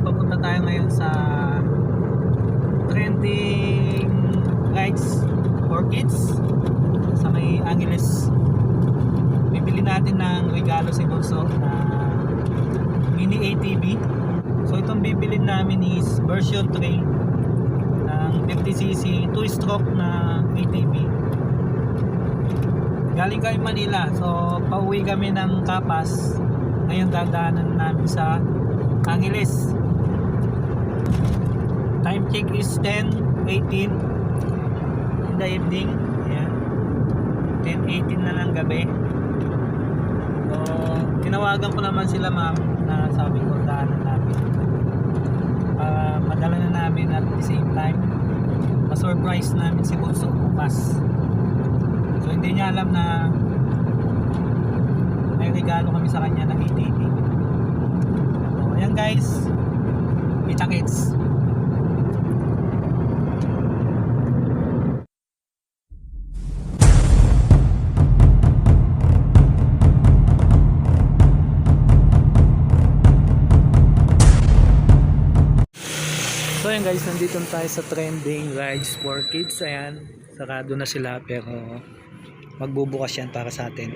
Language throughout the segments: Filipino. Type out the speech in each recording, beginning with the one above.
papunta tayo ngayon sa trending rides for kids sa may Angeles. Bibili natin ng regalo si Bunso na mini ATV. So itong bibilin namin is version 3 ng 50cc 2-stroke na ATV. Galing kami Manila. So pauwi kami ng Kapas. Ngayon dadaanan namin sa Angeles. Time check is 10.18 in the evening. Ayan. 10.18 na ng gabi. So, tinawagan ko naman sila ma'am na sabi ko daanan namin. Para madala na namin at the same time ma-surprise namin si Bunso bukas. So hindi niya alam na may regalo kami sa kanya na ATV. So ayan guys. Kita kits. Guys, nandito na tayo sa trending rides for kids. Ayan, sarado na sila pero magbubukas yan para sa atin.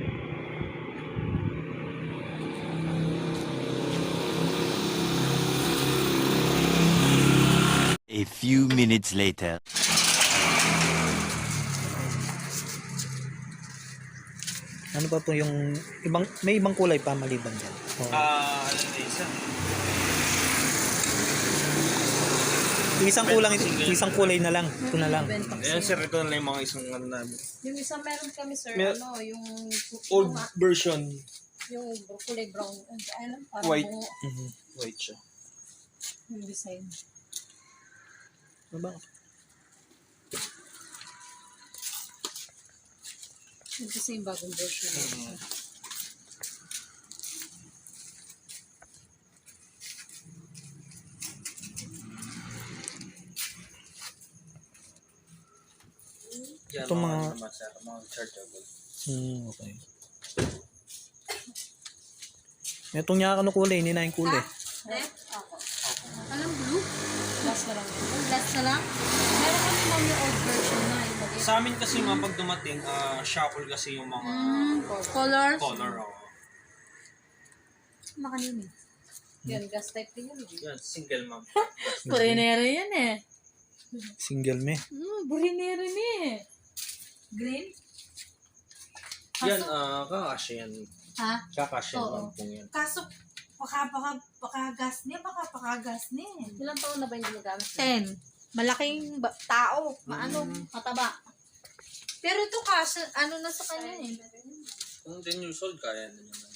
A few minutes later. Ano pa po yung ibang may ibang kulay pa maliban dyan? Oh. Ah, ano na isa? Isang kulang isang kulay na lang. Ito na lang. Ayan sir, ito na lang yung mga isang ano namin. Yung isa meron kami sir, Mer- ano, yung Old yung, version. yung kulay brown, ano, parang White. bungo Mhm. White siya. yung design. Ano ba? Yung kasi yung bagong version. Mhm. Yan, Itong mga- ano naman, sir, mga chargeable. Hmm, okay. Itong niya ano kulay, hindi na yung kulay. Eh? Ako. Alam blue? Last na lang. Last na lang? Meron kami ma'am yung old version na. Sa amin kasi mga pag dumating, ah, shuffle kasi yung mga Mm, color? color. Oh. Makanin eh. Yan, gas type din yun. eh. Yan, single ma'am. Burinero yan eh. Single me. Mm, burinero. Green? Yan, ah, kakasya yan. Ha? Kakasya Oo. ma'am kung yan. Kaso, baka, baka, baka gas niya, baka pakagas niya. Ilang taon na ba yung ginagamit? Ten. Malaking ba- tao. Maano, Mm. Mataba. Pero ito kasi, ano na sa kanya eh. Kung 10 years old, kaya na naman.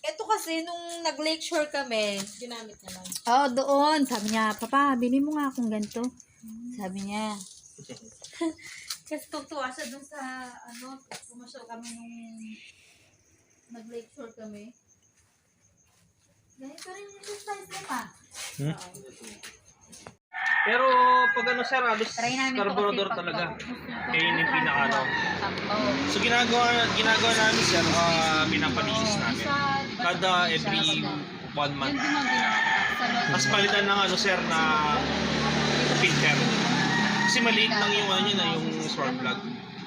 Ito kasi, nung nag-lakeshore kami, Ginamit niya lang. oh, doon, sabi niya, Papa, bili mo nga akong ganito. Sabi niya. kasi tutuwa siya dun sa, ano, pumasyaw kami nung nag-lakeshore kami. Ganito rin yung size niya pa. Hmm? Pero pag ano sir, halos to carburetor talaga. Kaya yun yung pinaka ano. So ginagawa ginagawa namin sir, uh, pinapalinis namin. Kada every one month. Mas palitan ng ano sir na filter. Kasi maliit lang yung ano yun, ah, yung spark plug.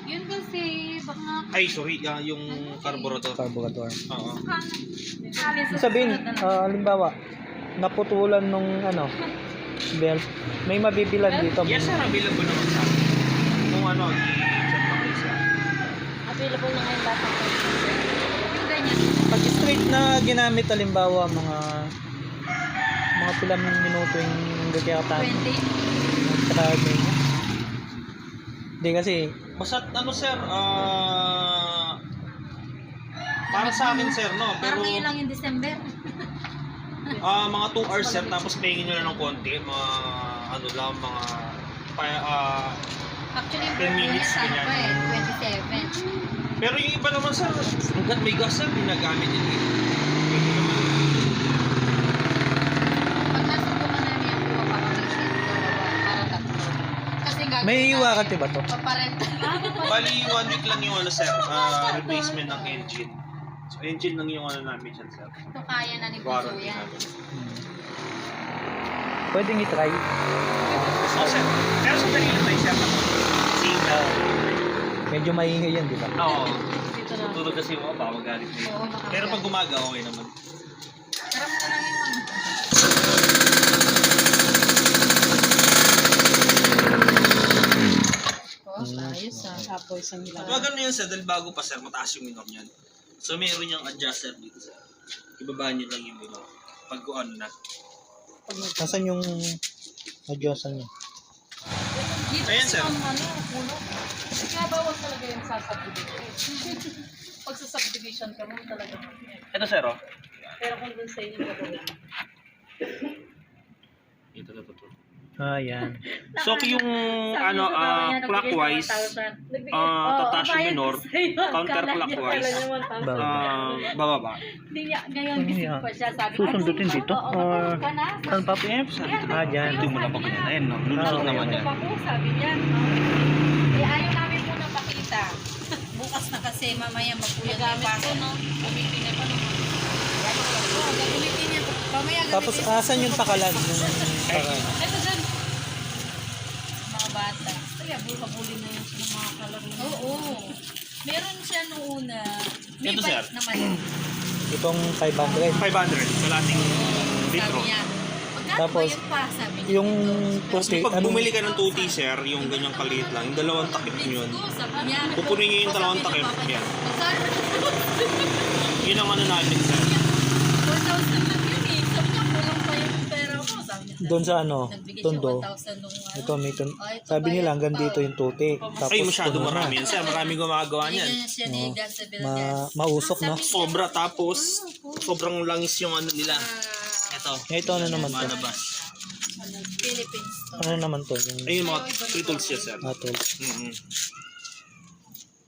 Yun kasi, baka Ay, sorry, ah, yung carburetor. Carburetor. Oo. Sabihin, ah, halimbawa, naputulan nung ano, belt, may mabibilan dito. Yes sir, available naman sa akin. Kung ano, i-check pa kayo sir. available na ngayon lahat ng Yung ganyan. Pag straight na ginamit, halimbawa, mga mga pilang minuto yung gagakatan 20. sa Hindi kasi, Basta ano sir, ah... para sa akin sir, no? Pero Parang ngayon lang yung December. ah mga 2 hours sir, tapos pahingin nyo na ng konti. Mga ano lang, mga... Pa, ah, Actually, yung 10 birthday minutes, sa ano ganyan. pa eh, 27. pero yung iba naman sir, hanggat may gas sir, ginagamit yun eh. Pwede naman. Pag nasubukan namin yung buwa, parang may shit dalawa, para tatlo. Kasi gagawin may iwakati ba to? Paparenta. Bali, one week lang yung ano sir, ah, replacement ng engine. So engine lang yung ano namin dyan sir. Ito kaya na ni Buso Warranty yan. namin. Hmm. Pwedeng i-try. Oh, sir. Pero sa kanila tayo, sir. Signal. Medyo maingay yan, di ba? Oo. Dito na. Tutulog kasi mo, baka magalit na yun. Oo, makakaya. Pero pag gumaga, okay naman. Tara mo na lang yung ano. Oh, ayos ah. Tapos ang At wag ano yun, sir, dahil bago pa, sir, mataas yung minor niyan. So, meron yung adjuster dito, sir. Ibabaan nyo lang yung minor. Pag on na. Nasaan yung adyosan niya? Ayan, sir. ano, puno. Kaya bawal talaga yung sa subdivision. Pag sa subdivision ka mo talaga. Ito, sir, oh. Pero kung dun sa inyo gagawin. Ito, ito, ito. Ah, yan. So, yung, ano, ah, clockwise, ah, tataas yung minor, counterclockwise, Baba. ah, bababa. Hindi niya, ngayon Hindi gising niya. pa siya. Sabi Susundutin "Ay, dito? oo, Or matulog ka na. saan pa po? Ah, dyan. Ito mo na pag Ayun, no? Lulusot Ah, naman yan. Ako, sabi niya. Eh, ayaw namin muna pakita. Bukas na kasi mamaya magpuyat yung paso, no? Gamitin niya pa naman. Oo, gagamitin niya. Mamaya gamitin Tapos, asan yung takalan? Yung takalan? Ito bata. Kaya bulka-buli na yun sa mga kalaro. Oo. Meron siya nung una. May Ito, bike sir. naman. Itong 500. 500 sa lating litro. Sabi niya. Magkano Tapos, ba yun pa? Sabi niya. Yung Tapos puti, pag bumili ka ng 2T, sir, yung ganyang kaliit lang, yung dalawang takip yun. Sabi niya. Pupunin niyo yung dalawang takip. Yan. Magkano? Yun ang ano namin, sir. 4,000 lang yun eh. Sabi niya, kulang pa yung pera ko. Sabi niya. Doon sa ano, Nagbigay siya tondo. 1,000 nung ano. Ito, may tun- Oh, ito sabi nila hanggang dito yung tuti. Tapos, Ay, masyado puno na. marami yan, sir. Marami gumagawa niyan. Siya ni Oo. God sa Ma mausok, no? Sobra, tapos sobrang langis yung ano nila. Ito. Ito, ano naman to? Manabas. Philippines to. Ano naman to? Yung Ayun, mga free tools siya, sir. atol. Mm-hmm.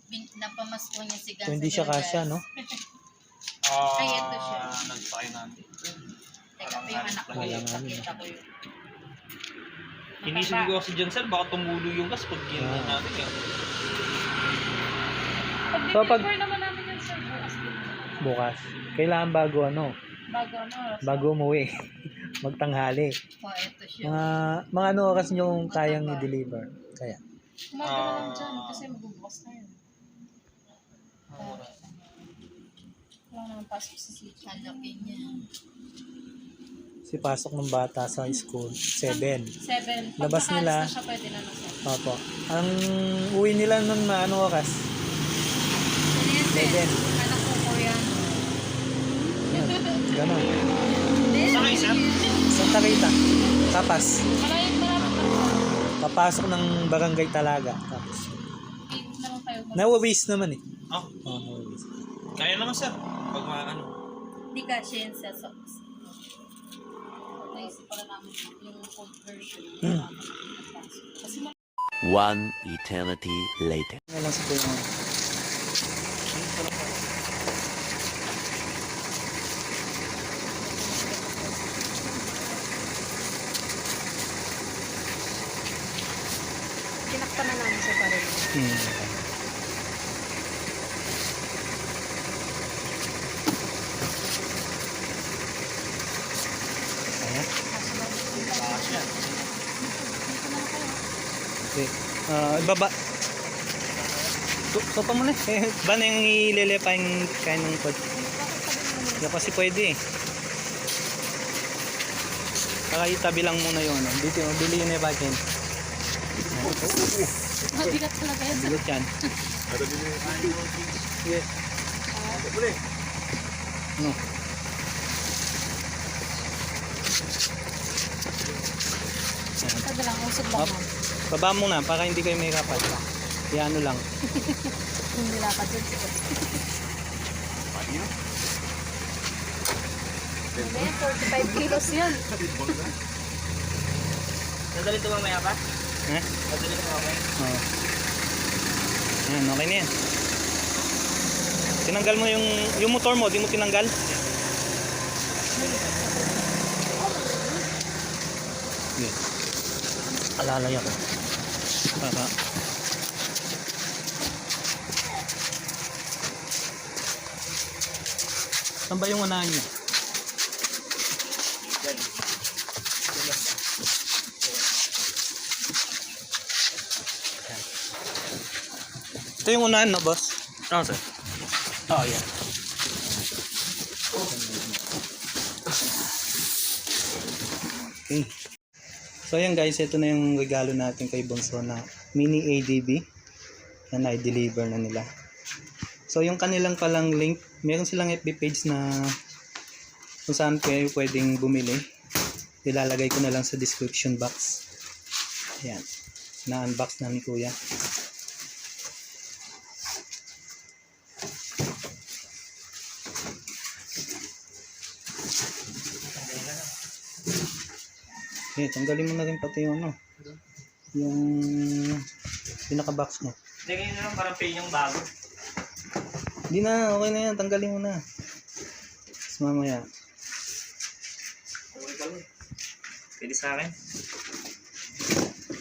Bin- Napamasko niya si So, hindi siya Villas. kasya, no? Ah, Ay, ito siya. Nag-try namin. Teka, pa yung anak ko. Wala nga namin, Pakita ko yun. Inisip ko kasi dyan, sir, baka tumulo yung gas pag ginawa Ah. natin yan. So, pag naman namin yan sa bukas din. bukas, kailangan bago ano, Bago ano, oras. bago umuwi. Magtanghali. Oh, ito siya. Mga, mga ano oras nyo kayang i-deliver. Kaya. Umaga na lang dyan kasi magbubukas na yun. Wala naman pasok sa city. Laki niya. Si pasok ng bata sa school, 7. Seven. Pag Labas nakaalis nila. na siya, pwede na nasa. Opo. Ang uwi nila nun na ano oras? Yan? Seven. Anak ko Korean. Yan. Ganon. Saan kayo, sir? Santa Rita. Tapas. Malayo malapit na po. Papasok ng barangay talaga. Tapos. Eight na lang kayo. Nawawis naman eh. Oh, Oh, nawawis. kaya naman, sir. Pag ma, ano. Hindi ka siya sa socks. Naisip pala namin yung old version. Hmm. Kasi One eternity later. Sa kuya mo. tinakpan na namin siya pa rin. Hmm. Ayan. Ah, ibaba. So, so pa muna. Eh, ba na yung ilelepa yung kain ng pod? Hindi kasi pwede eh. Saka itabi lang muna yun. Ano. Dito, bili yun eh bakin. Mabigat talaga yan. Bigot yan. Sige. No. Sabi lang, usog lang. Baba muna para hindi kayo may kapat. Kaya ano lang. Hindi lakad dyan siguro. Hindi, 45 kilos yan. Nadali ito mamaya pa? Eh? Nadali ito mamaya. Oo. Yan, okay na yan. Tinanggal mo yung yung motor mo, di mo tinanggal? Yes. Alalay ako para Saan ba yung unahan niya? Ito yung unahan na, boss. Ano, sir? Oh, yeah. Okay. So, ayan guys. Ito na yung regalo natin kay Bonso na mini ADB na na-deliver na nila. So yung kanilang palang link, meron silang FB page na kung saan kayo pwedeng bumili. Ilalagay ko na lang sa description box. Ayan. Na-unbox na ni Kuya. Eh, tanggalin mo na rin pati yung ano. Yung pinaka-box mo. Hindi kayo na lang parang pay yung bago. Hindi na, okay na yan. Tanggalin mo na. Tapos mamaya. Okay ka lang. Pwede sa akin.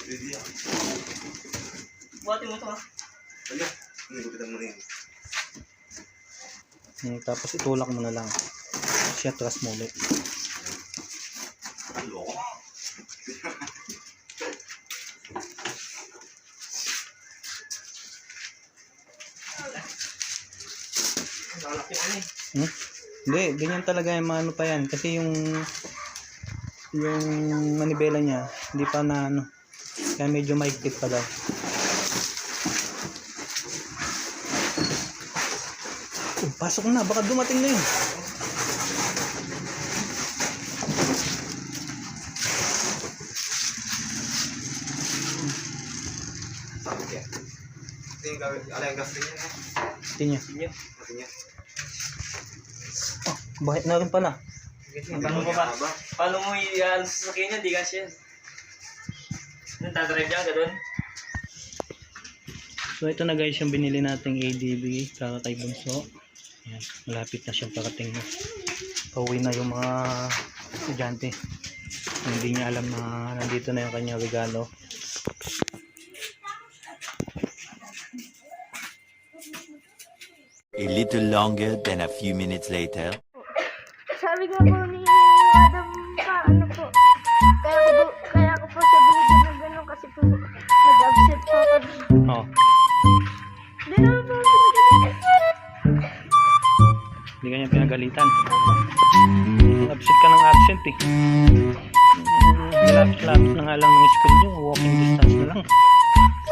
Pwede yan. Buhatin mo to ah. Ano? Hinigupitan mo rin. Hmm, tapos itulak mo na lang. Siya trust mo ulit. Hmm? Hindi, ganyan talaga yung ano pa yan. Kasi yung yung manibela niya, hindi pa na ano. Kaya medyo maigpit pa daw. Oh, pasok na, baka dumating na yun. Ito yung gawin. Alay ang gastos niya. Tingnan niya. Tingnan. Tingnan. Oh, bakit na rin pala? Paano mo ba? Paano mo i-ano sa sasakyan niya? Di kasi yan. Nung tatarive niya, gano'n? So ito na guys yung binili nating ADB para kay Bunso. Ayan, malapit na siyang parating na. Pauwi na yung mga estudyante. Hindi niya alam na nandito na yung kanyang regalo. A little longer than a few minutes later. Pinagalitan. Absent ka ng absent eh. Lapis-lapis na nga lang ng school nyo. Walking distance na lang.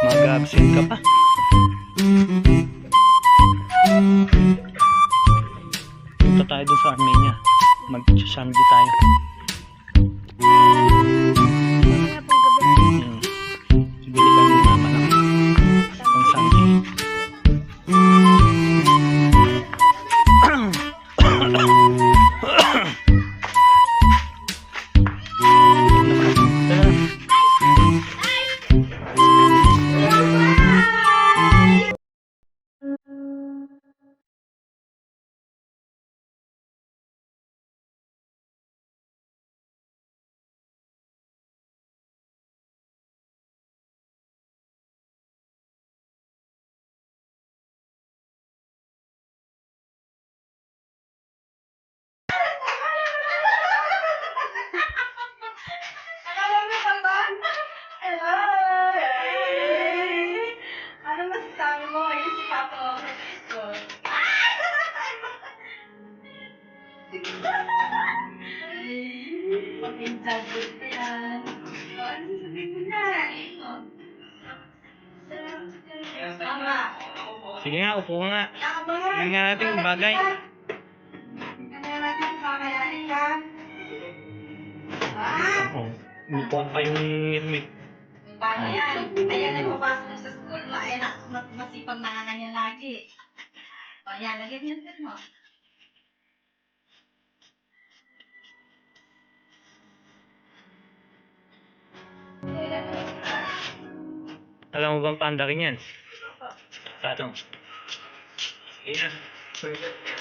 Mag-absent ka pa. Punta tayo dun sa Armenia. Mag-samji tayo. Ano masasabi mo? Ayun si Papa. Pag-insagot yan. Ano sasabihin mo na? Sige nga, upo ka nga. Sige nga natin yung bagay. Ano natin kakayain ka? Oh, pa yung helmet. Paano yan? Ayan, nagpapasok sa school. Mas- masipag na nga ganyan lagi. O yan, lagyan yan din mo. Alam mo bang panda rin yan? Tatong. Yan.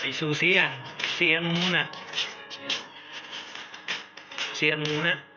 Ay susi yan. Siyan mo muna. Siyan mo muna.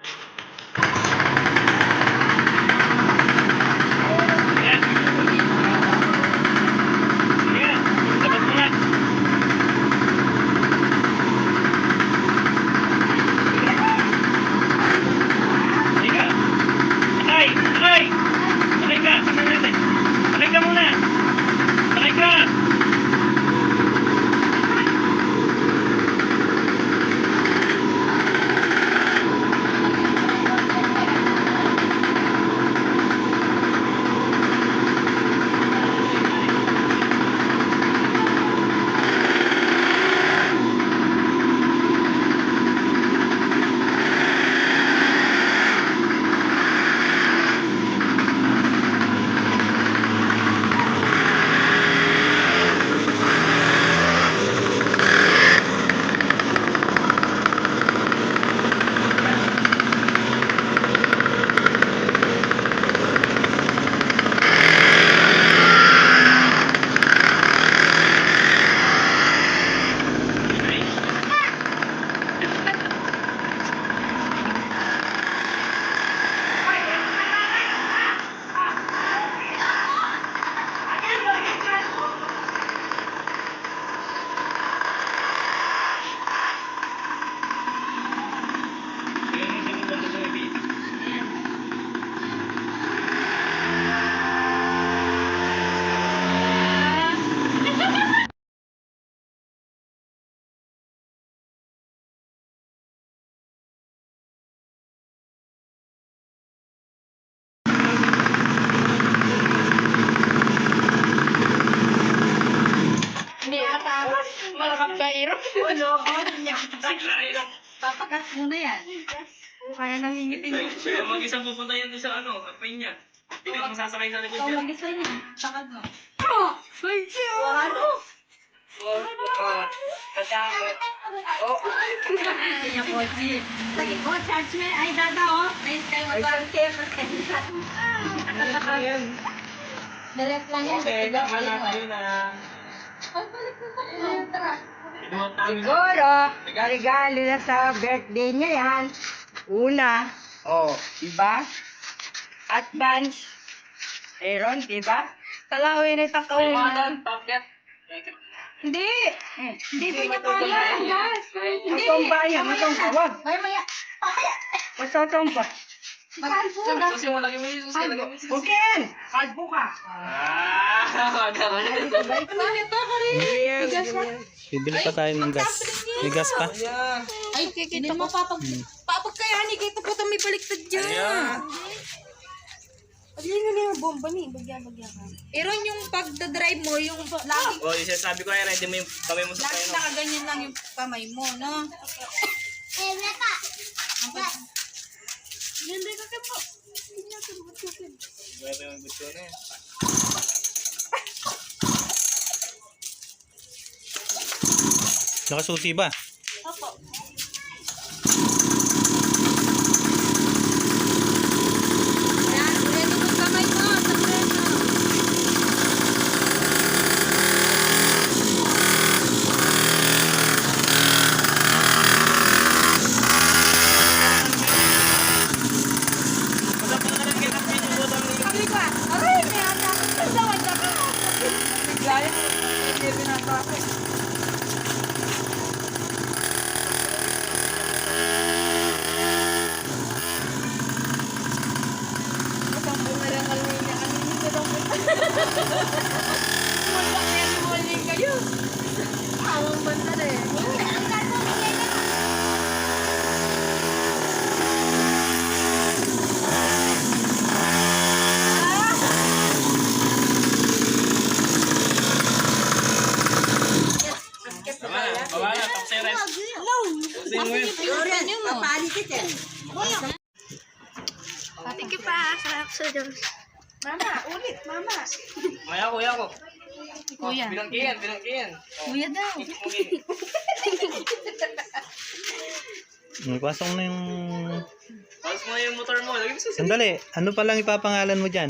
Papakas muna yan. Kaya nangingitin. Kaya mag-isang pupunta yan sa ano, kapay niya. Hindi mo sasakay sa likod niya. mag-isa niya. Sakad mo. Kanya po, si. Sige po, charge me. Ay, dada, oh. Ay, kayo mag Direct lang yan. Okay, tama na lang. kayo na. Ay, balik na tayo. Tara. Siguro, regalo na sa birthday niya yan. Una, oh, diba? Advance. Aaron, diba? Kalawin na itang kaunan. Hindi. Hindi pinakalan. Hindi. Matumbayan, matumba. Wag. Ay, maya. Matutumba. Susi mo lagi mo susi. Lagi mo susi. Bukin! Kalbo ka. Ah, gano'n. Bakit to, Karin? Bibili pa tayo ng gas. May gas pa. Ay, hindi mo papag... Papagkayani kita po may baliktad dyan. Ano yung bomba ni? Bagya-bagya ka. Iron yung pagdadrive mo, yung lagi, O, yung sinasabi ko ay ready mo yung kamay mo sa lagi preno. nakaganyan lang yung kamay mo, no? Hindi ka po. Grabe yung gusto na eh. Nakasusi ba? Yan, preno mo kamay mo, sa preno. Sabi ko, ah, aray, may anak. Tawad na ka. Bigla yan. Hindi pinapakit. Isang bunga lang kalawin niya. Ano yung dalawang Wala kaya tumaling kayo. Awang banda na eh. Tama na, baba na, tapos sa'yo rest. Susi mo yun. Ano mo? Thank you pa. Sarap sa Diyos. Mama, ulit, mama. Maya, kuya ko. Kuya. Bilang kiyan, bilang kiyan. Kuya daw. May pasok na yung... Tapos mo yung motor mo. Sandali, ano pa lang ipapangalan mo dyan?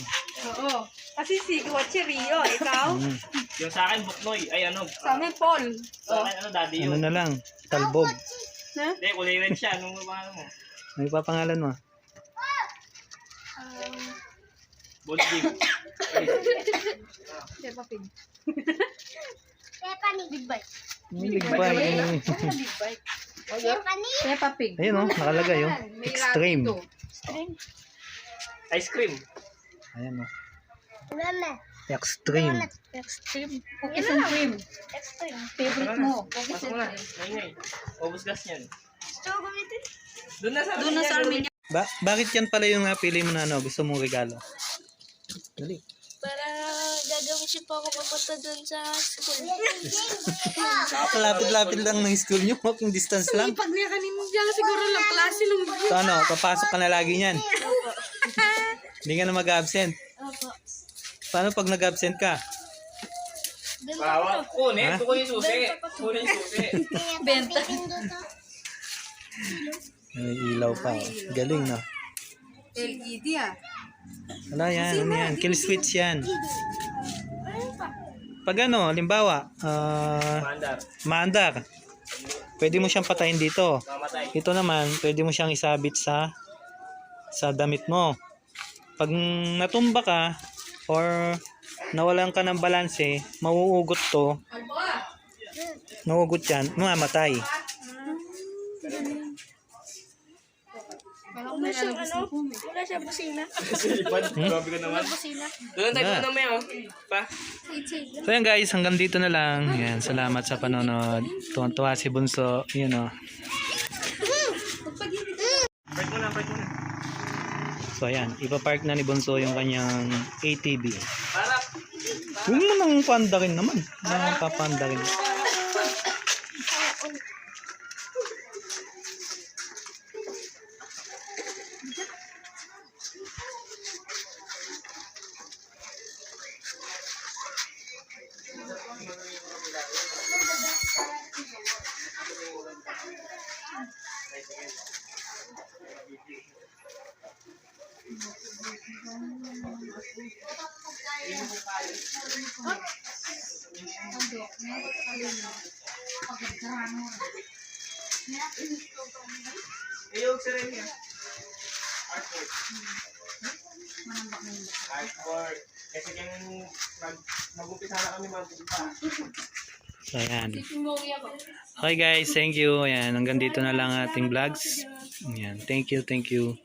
Oo. Kasi si Kuwachi Rio, ikaw? Hmm. Yung sa akin, Buknoy. Ay, ano? Sa amin, Paul. Sa akin, ano, daddy Ano yun. na lang? Talbog. Hindi, kulay red siya. Anong pangalan mo? Ano ipapangalan mo? Bold Big. Peppa Pig. Big Bang. Peppa Pig. Ayun oh, nakalagay oh. Extreme. Ice cream. Ayan oh. Extreme. Extreme. Cookies and cream. Favorite mo. Cookies and cream. Ngay, ngay. Ubus gas niyan. Gusto gamitin. Doon na sa Doon na sa Armenia. Ba bakit yan pala yung napili mo na ano, gusto mong regalo? Dali. Para gagawin siya pa ako papunta dun sa school. Kalapit-lapit lang ng school nyo, walking distance lang. Pag niya kanina dyan, siguro lang klase lang. So ano, papasok ka na lagi niyan. Hindi ka na mag-absent. Paano pag nag-absent ka? Bawa. Kunin. Ha? Kunin yung susi. Kunin yung susi. Benta. May ilaw pa. Oh. Galing no. LED ah. Wala yan, ano yan. Kill switch yan. Pag ano, halimbawa, ah, Mandar. maandar, pwede mo siyang patayin dito. Mamatay. Ito naman, pwede mo siyang isabit sa sa damit mo. Pag natumba ka or nawalan ka ng balanse, mauugot to. Nauugot yan, mamamatay. Wala siyang ano? Wala siyang busina. Silipad. Grabe ka naman. Busina. Doon tayo Na. may oh. Pa. So yan guys, hanggang dito na lang. Yan, salamat sa panonood. Tuwan-tuwa si Bunso. Yun o. Park mo na, park mo na. So ayan, ipapark na ni Bunso yung kanyang ATV. Huwag mo nang pandarin naman. Huwag mo nang papandarin. Ayun, sir, yan. Artwork. Artwork. Kasi yung mag-umpisa kami mag-umpisa. So, ayan. Okay guys, thank you. Ayan, hanggang dito na lang ating vlogs. Ayan. Thank you, thank you.